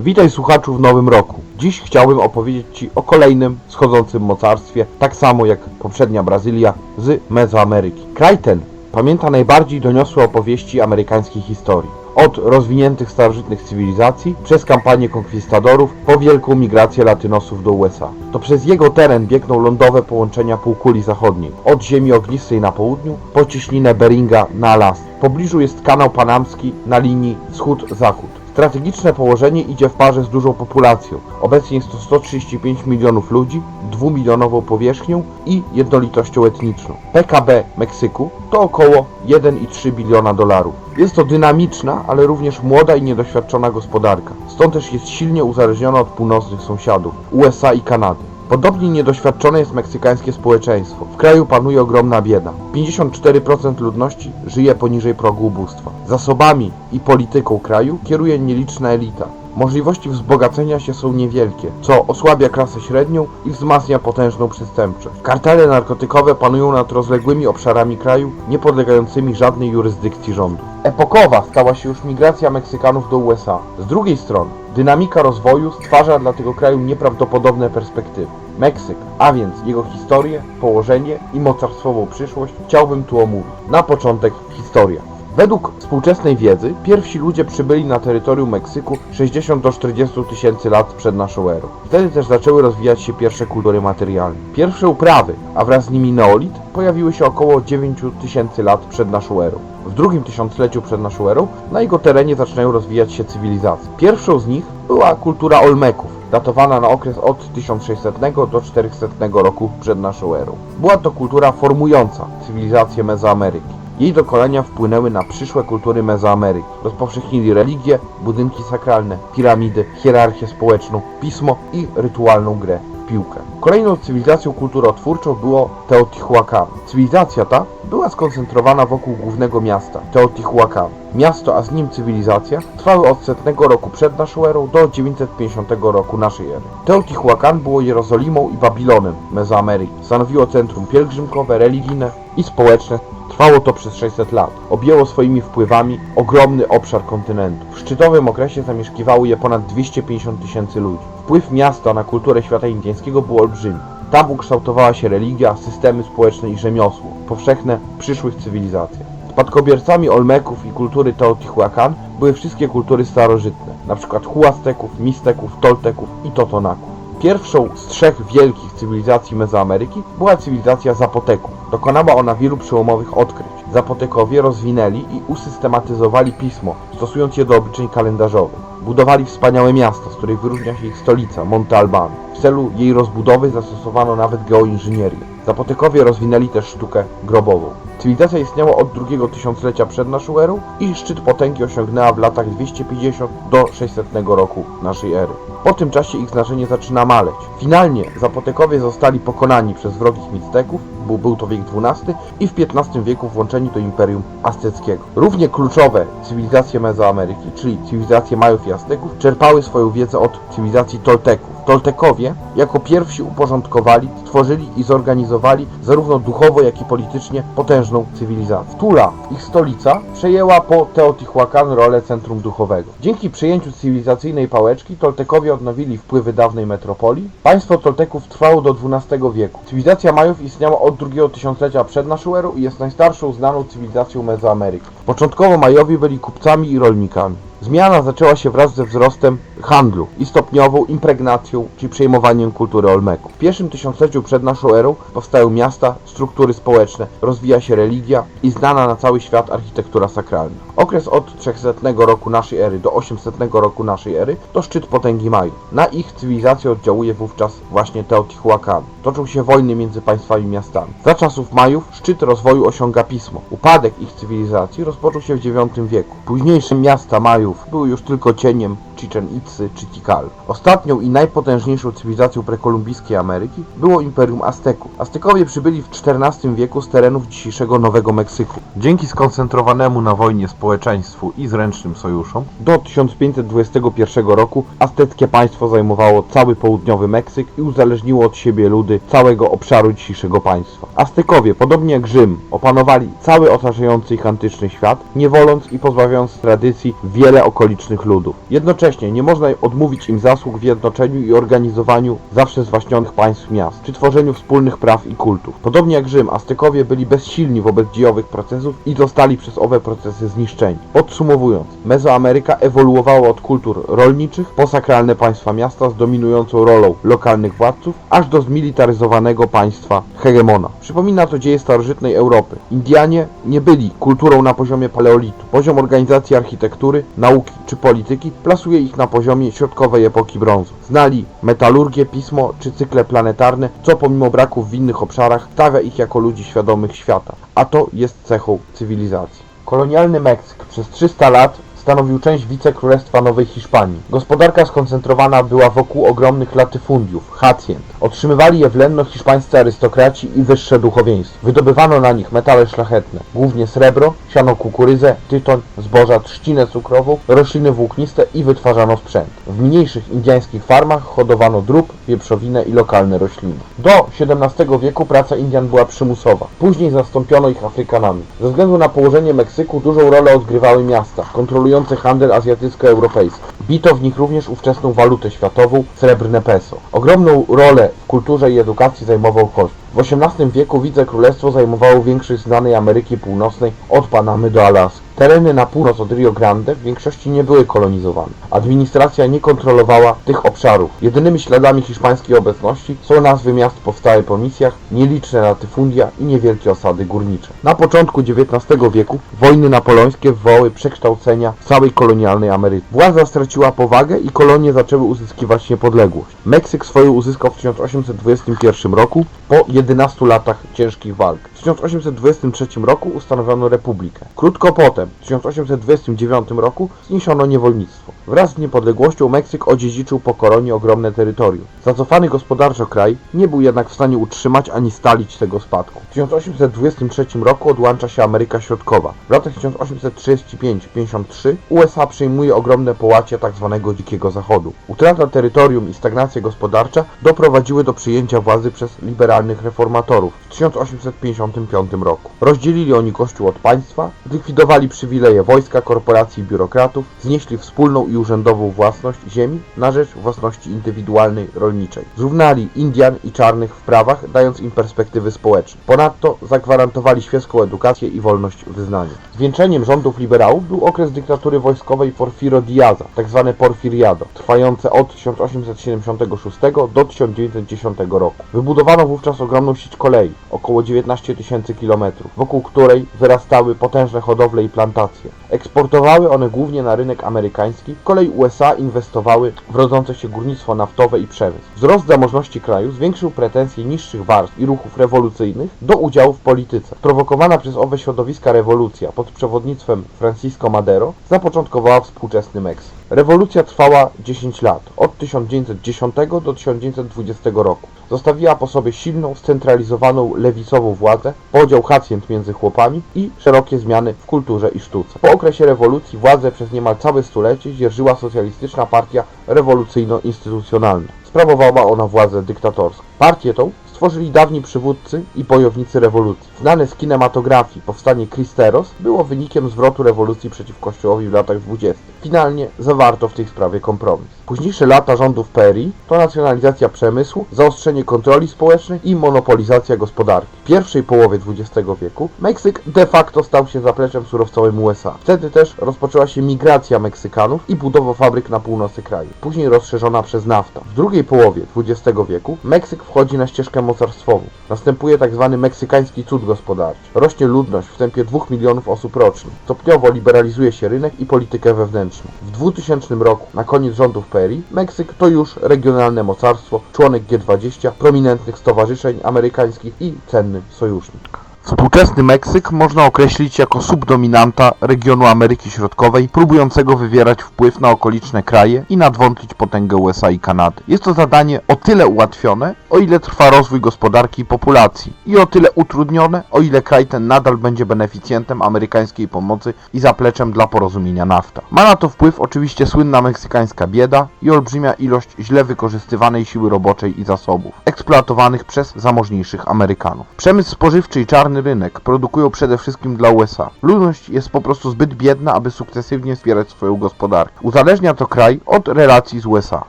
Witaj słuchaczu w nowym roku. Dziś chciałbym opowiedzieć Ci o kolejnym schodzącym mocarstwie, tak samo jak poprzednia Brazylia z Mezoameryki. Kraj ten pamięta najbardziej doniosłe opowieści amerykańskiej historii. Od rozwiniętych starożytnych cywilizacji, przez kampanię konkwistadorów, po wielką migrację latynosów do USA. To przez jego teren biegną lądowe połączenia półkuli zachodniej. Od ziemi ognistej na południu, po cieśninę Beringa na Alasce. W pobliżu jest kanał panamski na linii wschód-zachód. Strategiczne położenie idzie w parze z dużą populacją. Obecnie jest to 135 milionów ludzi, dwumilionową powierzchnią i jednolitością etniczną. PKB Meksyku to około 1,3 biliona dolarów. Jest to dynamiczna, ale również młoda i niedoświadczona gospodarka. Stąd też jest silnie uzależniona od północnych sąsiadów USA i Kanady. Podobnie niedoświadczone jest meksykańskie społeczeństwo. W kraju panuje ogromna bieda. 54% ludności żyje poniżej progu ubóstwa. Zasobami i polityką kraju kieruje nieliczna elita. Możliwości wzbogacenia się są niewielkie, co osłabia klasę średnią i wzmacnia potężną przestępczość. Kartele narkotykowe panują nad rozległymi obszarami kraju, nie podlegającymi żadnej jurysdykcji rządu. Epokowa stała się już migracja Meksykanów do USA. Z drugiej strony, dynamika rozwoju stwarza dla tego kraju nieprawdopodobne perspektywy. Meksyk, a więc jego historię, położenie i mocarstwową przyszłość chciałbym tu omówić. Na początek historia. Według współczesnej wiedzy pierwsi ludzie przybyli na terytorium Meksyku 60 do 40 tysięcy lat przed naszą erą. Wtedy też zaczęły rozwijać się pierwsze kultury materialne. Pierwsze uprawy, a wraz z nimi neolit, pojawiły się około 9 tysięcy lat przed naszą erą. W drugim tysiącleciu przed naszą erą na jego terenie zaczynają rozwijać się cywilizacje. Pierwszą z nich była kultura Olmeków, datowana na okres od 1600 do 400 roku przed naszą erą. Była to kultura formująca cywilizację Mezoameryki. Jej dokonania wpłynęły na przyszłe kultury Mezoameryki. Rozpowszechnili religię, budynki sakralne, piramidy, hierarchię społeczną, pismo i rytualną grę piłkę. Kolejną cywilizacją kulturotwórczą było Teotihuacan. Cywilizacja ta była skoncentrowana wokół głównego miasta, Teotihuacan. Miasto, a z nim cywilizacja, trwały od setnego roku przed naszą erą do 950 roku naszej ery. Teotihuacan było Jerozolimą i Babilonem Mezoameryki. Stanowiło centrum pielgrzymkowe, religijne i społeczne Trwało to przez 600 lat. Objęło swoimi wpływami ogromny obszar kontynentu. W szczytowym okresie zamieszkiwało je ponad 250 tysięcy ludzi. Wpływ miasta na kulturę świata indyjskiego był olbrzymi. Tam ukształtowała się religia, systemy społeczne i rzemiosło, powszechne w przyszłych cywilizacjach. Spadkobiercami Olmeków i kultury Teotihuacan były wszystkie kultury starożytne, np. Huasteków, Misteków, Tolteków i Totonaków. Pierwszą z trzech wielkich cywilizacji Mezoameryki była cywilizacja Zapoteków. Dokonała ona wielu przełomowych odkryć. Zapotekowie rozwinęli i usystematyzowali pismo, stosując je do obliczeń kalendarzowych. Budowali wspaniałe miasto, z której wyróżnia się ich stolica, Monte Albano. W celu jej rozbudowy zastosowano nawet geoinżynierię. Zapotekowie rozwinęli też sztukę grobową. Cywilizacja istniała od drugiego tysiąclecia przed naszą erą i szczyt potęgi osiągnęła w latach 250 do 600 roku naszej ery. Po tym czasie ich znaczenie zaczyna maleć. Finalnie Zapotekowie zostali pokonani przez wrogich Micteków, był, był to wiek XII i w XV wieku włączeni do Imperium Azteckiego. Równie kluczowe cywilizacje Mezoameryki, czyli cywilizacje Majów i Azteków, czerpały swoją wiedzę od cywilizacji Tolteków. Toltekowie jako pierwsi uporządkowali, stworzyli i zorganizowali zarówno duchowo, jak i politycznie potężną cywilizację. Tula, ich stolica, przejęła po Teotihuacan rolę centrum duchowego. Dzięki przejęciu cywilizacyjnej pałeczki Toltekowie odnowili wpływy dawnej metropolii. Państwo Tolteków trwało do XII wieku. Cywilizacja Majów istniała od drugiego tysiąclecia przed naszą erą i jest najstarszą znaną cywilizacją Mezoameryki. Początkowo Majowie byli kupcami i rolnikami. Zmiana zaczęła się wraz ze wzrostem handlu i stopniową impregnacją, czyli przejmowaniem kultury Olmeków. W pierwszym tysiącleciu przed naszą erą powstają miasta, struktury społeczne, rozwija się religia i znana na cały świat architektura sakralna. Okres od 300 roku naszej ery do 800 roku naszej ery to szczyt potęgi Majów. Na ich cywilizację oddziałuje wówczas właśnie Teotihuacan. Toczą się wojny między państwami i miastami. Za czasów Majów szczyt rozwoju osiąga pismo. Upadek ich cywilizacji rozpoczął się w IX wieku. Późniejsze miasta Majów były już tylko cieniem Chichen Itzy czy Tikal. Ostatnią i najpotężniejszą cywilizacją prekolumbijskiej Ameryki było Imperium Azteków. Aztekowie przybyli w XIV wieku z terenów dzisiejszego Nowego Meksyku. Dzięki skoncentrowanemu na wojnie społeczeństwu i zręcznym sojuszom, do 1521 roku azteckie państwo zajmowało cały południowy Meksyk i uzależniło od siebie ludy całego obszaru dzisiejszego państwa. Aztekowie, podobnie jak Rzym, opanowali cały otaczający ich antyczny świat, nie woląc i pozbawiając tradycji wiele okolicznych ludów. Jednocześnie nie można odmówić im zasług w jednoczeniu i organizowaniu zawsze zwaśnionych państw miast, czy tworzeniu wspólnych praw i kultur. Podobnie jak Rzym, Aztekowie byli bezsilni wobec dziejowych procesów i zostali przez owe procesy zniszczeni. Podsumowując, Mezoameryka ewoluowała od kultur rolniczych po sakralne państwa miasta z dominującą rolą lokalnych władców, aż do zmilitaryzowanego państwa hegemona. Przypomina to dzieje starożytnej Europy. Indianie nie byli kulturą na poziomie paleolitu. Poziom organizacji architektury, nauki czy polityki plasuje ich na poziomie środkowej epoki brązu. Znali metalurgię, pismo czy cykle planetarne, co pomimo braków w innych obszarach stawia ich jako ludzi świadomych świata. A to jest cechą cywilizacji. Kolonialny Meksyk przez 300 lat stanowił część wicekrólestwa Nowej Hiszpanii. Gospodarka skoncentrowana była wokół ogromnych latyfundiów, haciend. Otrzymywali je wlenno hiszpańscy arystokraci i wyższe duchowieństwo. Wydobywano na nich metale szlachetne, głównie srebro, siano kukurydzę, tytoń, zboża, trzcinę cukrową, rośliny włókniste i wytwarzano sprzęt. W mniejszych indyjskich farmach hodowano drób, wieprzowinę i lokalne rośliny. Do XVII wieku praca Indian była przymusowa. Później zastąpiono ich Afrykanami. Ze względu na położenie Meksyku dużą rolę odgrywały miasta, kontrolujące handel azjatycko-europejski. Bito w nich również ówczesną walutę światową, srebrne peso. Ogromną rolę w kulturze i edukacji zajmował Kościół. W XVIII wieku wicekrólestwo zajmowało większość znanej Ameryki Północnej od Panamy do Alaski. Tereny na północ od Rio Grande w większości nie były kolonizowane. Administracja nie kontrolowała tych obszarów. Jedynymi śladami hiszpańskiej obecności są nazwy miast powstałe po misjach, nieliczne latyfundia i niewielkie osady górnicze. Na początku XIX wieku wojny napoleońskie wywołały przekształcenia całej kolonialnej Ameryce. Władza straciła powagę i kolonie zaczęły uzyskiwać niepodległość. Meksyk swoją uzyskał w 1821 roku po 11 latach ciężkich walk. W 1823 roku ustanowiono republikę. Krótko potem, w 1829 roku, zniesiono niewolnictwo. Wraz z niepodległością Meksyk odziedziczył po koronie ogromne terytorium. Zacofany gospodarczo kraj nie był jednak w stanie utrzymać ani stalić tego spadku. W 1823 roku odłącza się Ameryka Środkowa. W latach 1835-53 USA przyjmuje ogromne połacie tzw. Dzikiego Zachodu. Utrata terytorium i stagnacja gospodarcza doprowadziły do przyjęcia władzy przez liberalnych reformatorów w 1855 roku. Rozdzielili oni Kościół od państwa, zlikwidowali przywileje wojska, korporacji i biurokratów, znieśli wspólną i urzędową własność ziemi na rzecz własności indywidualnej rolniczej. Zrównali Indian i czarnych w prawach, dając im perspektywy społeczne. Ponadto zagwarantowali świecką edukację i wolność wyznania. Zwieńczeniem rządów liberałów był okres dyktatury wojskowej Porfiro Diaza, tzw. Porfiriado, trwające od 1876 do 1910 roku. Wybudowano wówczas ogromną sieć kolei, około 19 tysięcy kilometrów, wokół której wyrastały potężne hodowle i plantacje. Eksportowały one głównie na rynek amerykański, z kolei USA inwestowały w rodzące się górnictwo naftowe i przemysł. Wzrost zamożności kraju zwiększył pretensje niższych warstw i ruchów rewolucyjnych do udziału w polityce. Prowokowana przez owe środowiska rewolucja pod przewodnictwem Francisco Madero zapoczątkowała współczesny Meksyk. Rewolucja trwała 10 lat, od 1910 do 1920 roku. Zostawiła po sobie silną, scentralizowaną lewicową władzę, podział hacjent między chłopami i szerokie zmiany w kulturze i sztuce. Po okresie rewolucji władzę przez niemal całe stulecie dzierżyła socjalistyczna partia rewolucyjno-instytucjonalna. Sprawowała ona władzę dyktatorską. Partię tą stworzyli dawni przywódcy i bojownicy rewolucji. Znane z kinematografii powstanie Kristeros było wynikiem zwrotu rewolucji przeciw Kościołowi w latach 20. Finalnie zawarto w tej sprawie kompromis. Późniejsze lata rządów PRI to nacjonalizacja przemysłu, zaostrzenie kontroli społecznej i monopolizacja gospodarki. W pierwszej połowie XX wieku Meksyk de facto stał się zapleczem surowcowym USA. Wtedy też rozpoczęła się migracja Meksykanów i budowa fabryk na północy kraju, później rozszerzona przez NAFTA. W drugiej połowie XX wieku Meksyk wchodzi na ścieżkę mocarstwową. Następuje tzw. meksykański cud gospodarczy. Rośnie ludność w tempie 2 milionów osób rocznie. Stopniowo liberalizuje się rynek i politykę wewnętrzną. W 2000 roku, na koniec rządów PRI, Meksyk to już regionalne mocarstwo, członek G20, prominentnych stowarzyszeń amerykańskich i cenny sojusznik. Współczesny Meksyk można określić jako subdominanta regionu Ameryki Środkowej, próbującego wywierać wpływ na okoliczne kraje i nadwątlić potęgę USA i Kanady. Jest to zadanie o tyle ułatwione, o ile trwa rozwój gospodarki i populacji i o tyle utrudnione, o ile kraj ten nadal będzie beneficjentem amerykańskiej pomocy i zapleczem dla porozumienia NAFTA. Ma na to wpływ oczywiście słynna meksykańska bieda i olbrzymia ilość źle wykorzystywanej siły roboczej i zasobów, eksploatowanych przez zamożniejszych Amerykanów. Przemysł spożywczy i czarny wewnętrzny rynek produkują przede wszystkim dla USA. Ludność jest po prostu zbyt biedna, aby sukcesywnie wspierać swoją gospodarkę. Uzależnia to kraj od relacji z USA.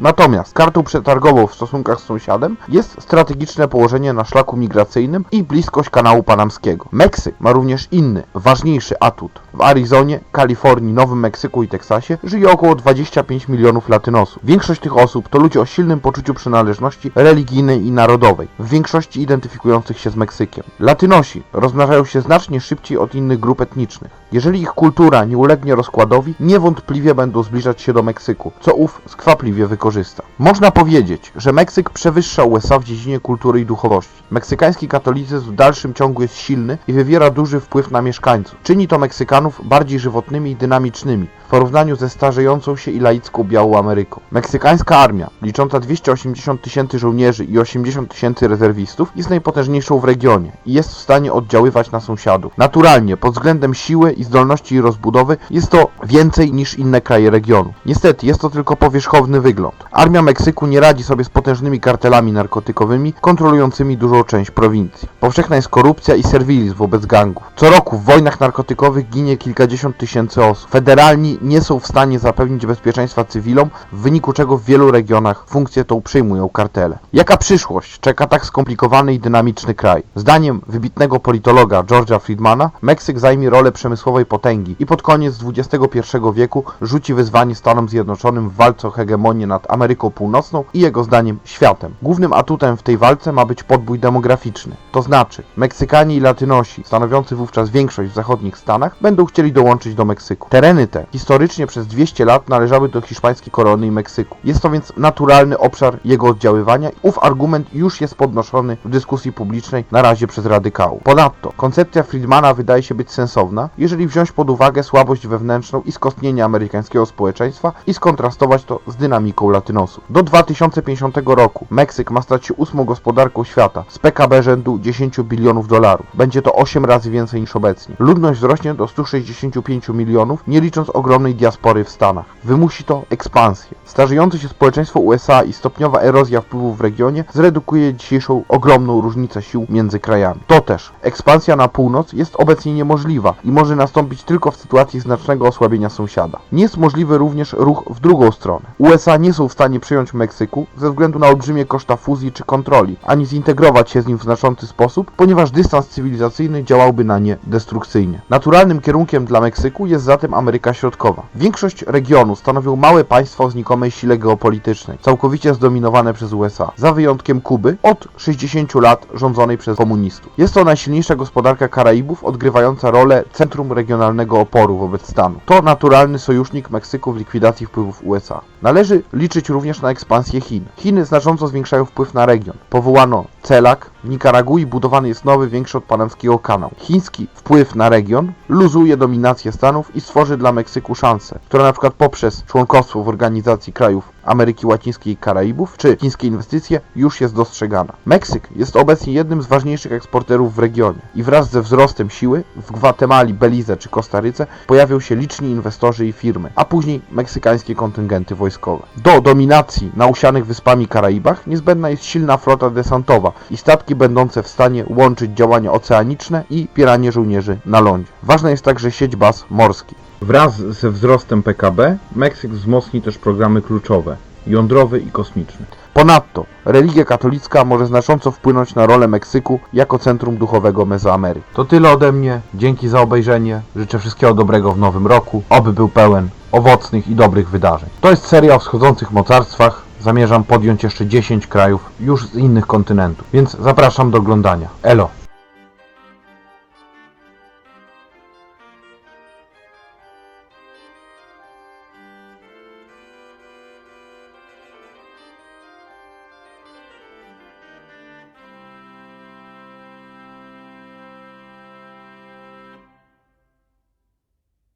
Natomiast kartą przetargową w stosunkach z sąsiadem jest strategiczne położenie na szlaku migracyjnym i bliskość kanału panamskiego. Meksyk ma również inny, ważniejszy atut. W Arizonie, Kalifornii, Nowym Meksyku i Teksasie żyje około 25 milionów latynosów. Większość tych osób to ludzie o silnym poczuciu przynależności religijnej i narodowej, w większości identyfikujących się z Meksykiem. Latynosi rozmnażają się znacznie szybciej od innych grup etnicznych. Jeżeli ich kultura nie ulegnie rozkładowi, niewątpliwie będą zbliżać się do Meksyku, co ów skwapliwie wykorzysta. Można powiedzieć, że Meksyk przewyższa USA w dziedzinie kultury i duchowości. Meksykański katolicyzm w dalszym ciągu jest silny i wywiera duży wpływ na mieszkańców. Czyni to Meksykanów bardziej żywotnymi i dynamicznymi w porównaniu ze starzejącą się i laicką białą Ameryką. Meksykańska armia, licząca 280 tysięcy żołnierzy i 80 tysięcy rezerwistów, jest najpotężniejszą w regionie i jest w stanie oddziaływać na sąsiadów. Naturalnie, pod względem siły i zdolności rozbudowy jest to więcej niż inne kraje regionu. Niestety, jest to tylko powierzchowny wygląd. Armia Meksyku nie radzi sobie z potężnymi kartelami narkotykowymi, kontrolującymi dużą część prowincji. Powszechna jest korupcja i serwilizm wobec gangów. Co roku w wojnach narkotykowych ginie kilkadziesiąt tysięcy osób. Federalni nie są w stanie zapewnić bezpieczeństwa cywilom, w wyniku czego w wielu regionach funkcję tą przejmują kartele. Jaka przyszłość czeka tak skomplikowany i dynamiczny kraj? Zdaniem wybitnego politologa George'a Friedmana, Meksyk zajmie rolę przemysłowej potęgi i pod koniec XXI wieku rzuci wyzwanie Stanom Zjednoczonym w walce o hegemonię nad Ameryką Północną i jego zdaniem światem. Głównym atutem w tej walce ma być podbój demograficzny. To znaczy, Meksykanie i Latynosi, stanowiący wówczas większość w zachodnich Stanach, będą chcieli dołączyć do Meksyku. Tereny te historycznie przez 200 lat należały do hiszpańskiej korony i Meksyku. Jest to więc naturalny obszar jego oddziaływania. Ów argument już jest podnoszony w dyskusji publicznej na razie przez radykałów. Ponadto, koncepcja Friedmana wydaje się być sensowna, jeżeli wziąć pod uwagę słabość wewnętrzną i skostnienie amerykańskiego społeczeństwa i skontrastować to z dynamiką latynosów. Do 2050 roku Meksyk ma stać się ósmą gospodarką świata z PKB rzędu 10 bilionów dolarów. Będzie to 8 razy więcej niż obecnie. Ludność wzrośnie do 165 milionów, nie licząc ogromnej diaspory w Stanach. Wymusi to ekspansję. Starzejące się społeczeństwo USA i stopniowa erozja wpływów w regionie zredukuje dzisiejszą ogromną różnicę sił między krajami. To też ekspansja na północ jest obecnie niemożliwa i może nastąpić tylko w sytuacji znacznego osłabienia sąsiada. Nie jest możliwy również ruch w drugą stronę. USA nie są w stanie przyjąć Meksyku ze względu na olbrzymie koszta fuzji czy kontroli, ani zintegrować się z nim w znaczący sposób, ponieważ dystans cywilizacyjny działałby na nie destrukcyjnie. Naturalnym kierunkiem dla Meksyku jest zatem Ameryka Środkowa. Większość regionu stanowią małe państwa o znikomej sile geopolitycznej, całkowicie zdominowane przez USA, za wyjątkiem Kuby od 60 lat rządzonej przez komunistów. Jest to najsilniejsza gospodarka Karaibów, odgrywająca rolę centrum regionalnego oporu wobec stanu. To naturalny sojusznik Meksyku w likwidacji wpływów USA. Należy liczyć również na ekspansję Chin. Chiny znacząco zwiększają wpływ na region. Powołano CELAC, w Nikaragui budowany jest nowy, większy od panamskiego kanał. Chiński wpływ na region luzuje dominację Stanów i stworzy dla Meksyku szansę, która na przykład poprzez członkostwo w Organizacji Krajów Ameryki Łacińskiej i Karaibów, czy chińskie inwestycje już jest dostrzegana. Meksyk jest obecnie jednym z ważniejszych eksporterów w regionie i wraz ze wzrostem siły w Gwatemali, Belize czy Kostaryce pojawią się liczni inwestorzy i firmy, a później meksykańskie kontyngenty wojskowe. Do dominacji na usianych wyspami Karaibach niezbędna jest silna flota desantowa i statki będące w stanie łączyć działania oceaniczne i pieranie żołnierzy na lądzie. Ważna jest także sieć baz morskich. Wraz ze wzrostem PKB Meksyk wzmocni też programy kluczowe, jądrowy i kosmiczny. Ponadto religia katolicka może znacząco wpłynąć na rolę Meksyku jako centrum duchowego Mezoameryki. To tyle ode mnie. Dzięki za obejrzenie. Życzę wszystkiego dobrego w nowym roku. Oby był pełen owocnych i dobrych wydarzeń. To jest seria o wschodzących mocarstwach. Zamierzam podjąć jeszcze 10 krajów już z innych kontynentów, więc zapraszam do oglądania. Elo!